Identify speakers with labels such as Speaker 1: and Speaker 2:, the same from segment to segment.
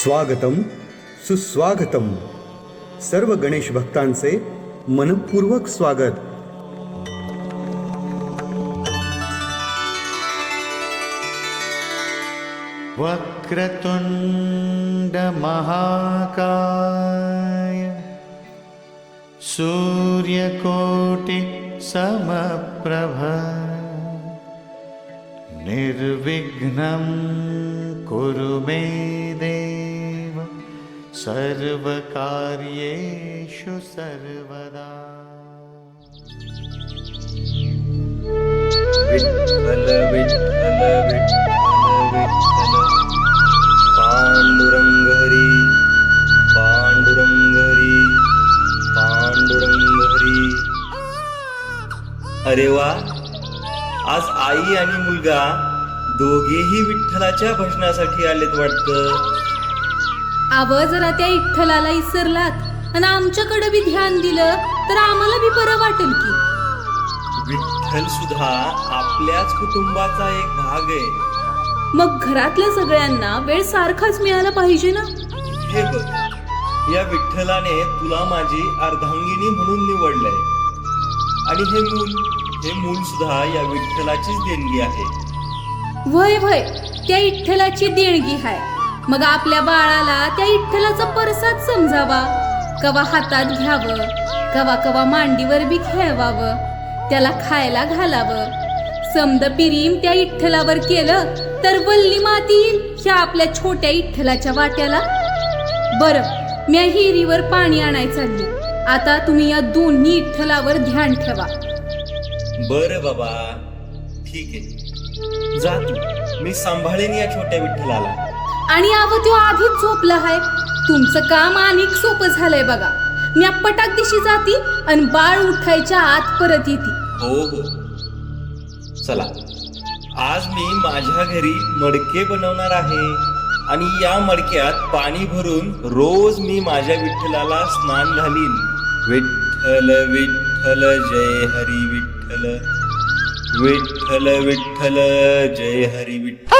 Speaker 1: स्वागतम सुस्वागतम। सर्व गणेश भक्तांचे मनपूर्वक स्वागत।
Speaker 2: वक्रतुण्डमहाकाय सूर्यकोटि समप्रभ निर्विघ्नं कुरु मे देव सर्वकार्येषु सर्वदा।
Speaker 3: विठ्ठल विठ्ठल विठ्ठल विठ्ठल। पांडुरंग हरी पांडुरंग हरी हरी अरे वा आज आई आणि मुलगा दोघेही विठ्ठलाच्या भजनासाठी आलेत वाटतं.
Speaker 4: आव जरा त्या इठ्ठलाला इसरलात. आणि आमच्याकडे बी ध्यान दिलं तर आम्हाला बी बरं वाटेल की.
Speaker 3: विठ्ठल सुद्धा आपल्याच कुटुंबाचा एक भाग आहे.
Speaker 4: मग घरातल्या सगळ्यांना वेळ सारखाच मिळाला पाहिजे ना?
Speaker 3: हे बघ या विठ्ठलाने तुला माझी अर्धांगिनी म्हणून निवडलंय. आणि हे मूल हे मूल सुद्धा या विठ्ठलाचीच देणगी आहे.
Speaker 4: वय वय त्या इठ्ठलाची देणगी हाय. मग आपल्या बाळाला त्या इठ्ठलाचा परसाद समजावा. कवा हातात घ्यावं कवा कवा मांडीवर बी खेळवावं त्याला खायला घालावं. समद पिरीम त्या इठ्ठलावर केलं तर वल्ली माती येईल ह्या आपल्या छोट्या इठ्ठलाच्या वाट्याला. बरं म्या हिरीवर पाणी आणायचं चालली. आता तुम्ही या दोन्ही इठ्ठलावर ध्यान ठेवा.
Speaker 3: बर बाबा ठीक आहे. जा तू. मी सांभाळेन या छोट्या विठ्ठलाला
Speaker 4: आणि आव तो आधीच झोपला आहे तुमचं काम आणि सोपं झालंय बघा. मी पटाक दिशी जाती आणि बाळ उठायच्या आत परत येते.
Speaker 3: हो हो. चला. आज मी माझ्या घरी मडके बनवणार आहे आणि या मडक्यात पाणी भरून रोज मी माझ्या विठ्ठलाला स्नान घालीन. विठ्ठल विठ्ठल जय हरी विठ्ठल. विठ्ठल विठ्ठल जय हरी विठ्ठल.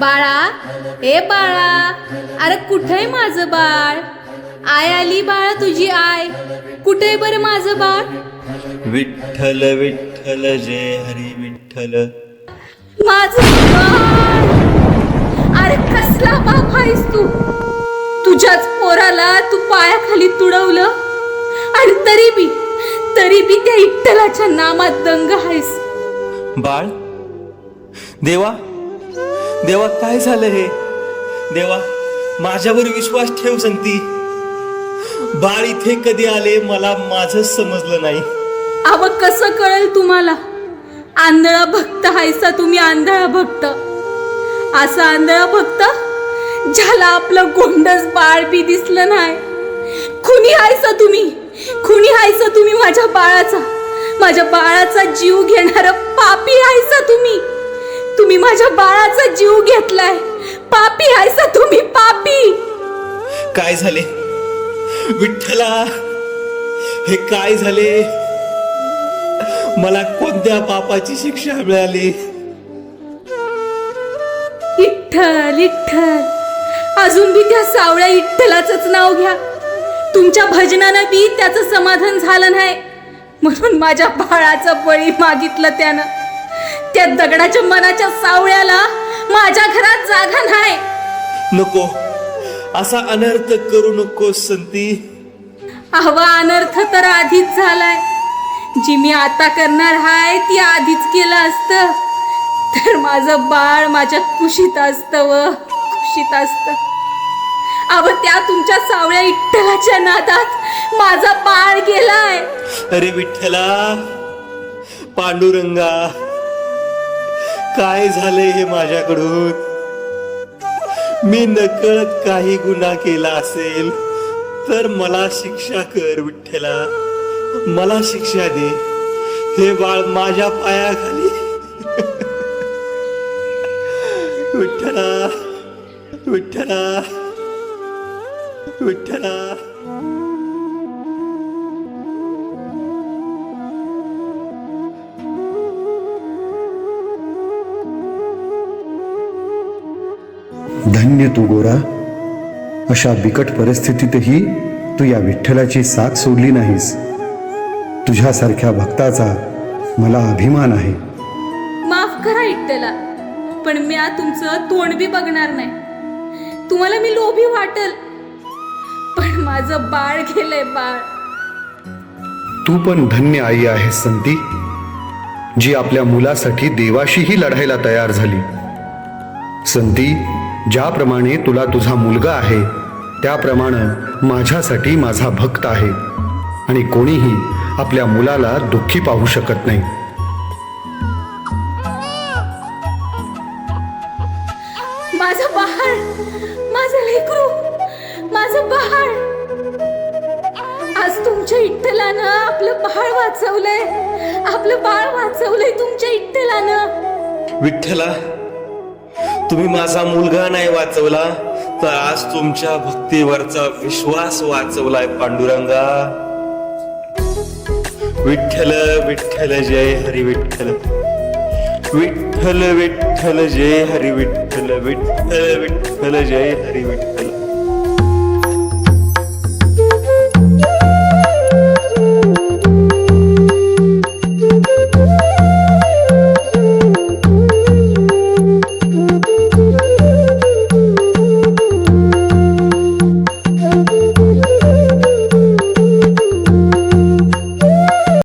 Speaker 4: बाळा ए बाळा अरे कुठे माझं बाळ? आय आली बाळा तुझी आय कुठे बरं माझं बाळ?
Speaker 3: विठ्ठल विठ्ठल जय हरी विठ्ठल.
Speaker 4: माझं बाळ. अरे कसला बाप आहेस तू? तुझ्याच पोराला तू पायाखाली तुडवलं? आणि तरी बी तरी बी त्या इट्टलाच्या नामात दंग आहेस.
Speaker 3: बाळ देवा देवा काय झालं हे? देवा माझ्यावर विश्वास ठेव संती. बाळ इथे कधी आले मला माझं समजलं नाही.
Speaker 4: अव कसं कळेल तुम्हाला? आंधळा भक्त हायसा तुम्ही आंधळा भक्त. असा आंधळा भक्त ज्याला आपलं गोंडस बाळ बी दिसलं नाही. खुनी हायसा तुम्ही. खुनी हायसा तुम्ही माझ्या बाळाचा. माझ्या बाळाचा जीव घेणार पापी हायसा तुम्ही. तुम्ही माझ्या बाळाचा जीव घेतलाय. पापी हायसा तुम्ही पापी.
Speaker 3: काय झाले? विठ्ठला हे काय झाले? मला कोणत्या पापाची शिक्षा मिळाली?
Speaker 4: इठ्ठल इठ्ठल अजून बी त्या सावळ्या इठ्ठलाचंच नाव घ्या. तुमच्या भजनानं बी त्याचं समाधान झालं नाही. म्हणून माझ्या बाळाचा बळी मागितलं त्यानं. त्या दगडाच्या मनाच्या सावळ्याला माझ्या घरात जागा नाही.
Speaker 3: नको. असा अनर्थ करू नकोस संती.
Speaker 4: हवा अनर्थ तर आधीच झालाय. जी मी आता करणार हाय ती आधीच केलं असतं. तर माझं बाळ माझ्या कुशीत असतं व कुशीत असतं. अव त्या तुमच्या सावळ्या इट्टलाच्या नादात माझा बाळ गेलाय.
Speaker 3: अरे विठ्ठला पांडुरंगा काय झालंय हे माझ्याकडून? मी नकळत काही गुन्हा केला असेल तर मला शिक्षा कर विठ्ठला. मला शिक्षा दे. हे बाळ माझ्या पायाखाली. विठ्ठला विठ्ठला. विठ्ठला
Speaker 1: धन्य तू गोरा. अशा बिकट परिस्थितीतही तू या विठ्ठलाची साथ सोडली नाहीस. तुझ्यासारख्या भक्ताचा मला अभिमान आहे.
Speaker 4: माफ करा इट्टला पण मी तुमचं तोंड बी बघणार नाही. तुम्हाला मी लोभी वाटल. माझं बाळ गेलंय बाळ.
Speaker 1: तू पण धन्य आई आहेस संती जी आपल्या मुलासाठी देवाशीही लढायला तयार झाली. संती ज्याप्रमाणे तुला तुझा मुलगा आहे त्याप्रमाणे माझ्यासाठी माझा भक्त आहे आणि कोणीही आपल्या मुलाला दुःखी पाहू शकत नाही.
Speaker 4: माझं बाळ माझं लेकरू माझं बाळ. आज तुमच्या इट्टलानं आपलं बाळ वाचवलंय. आपलं बाळ वाचवलंय तुमच्या इट्टलानं.
Speaker 3: विठ्ठला तुम्ही माझा मुलगा नाही वाचवला तर आज तुमच्या भक्तीवरचा विश्वास वाचवलाय पांडुरंगा. विठ्ठल विठ्ठल जय हरी विठ्ठल. विठ्ठल विठ्ठल जय हरी विठ्ठल विठ्ठल विठ्ठल जय हरी विठ्ठल.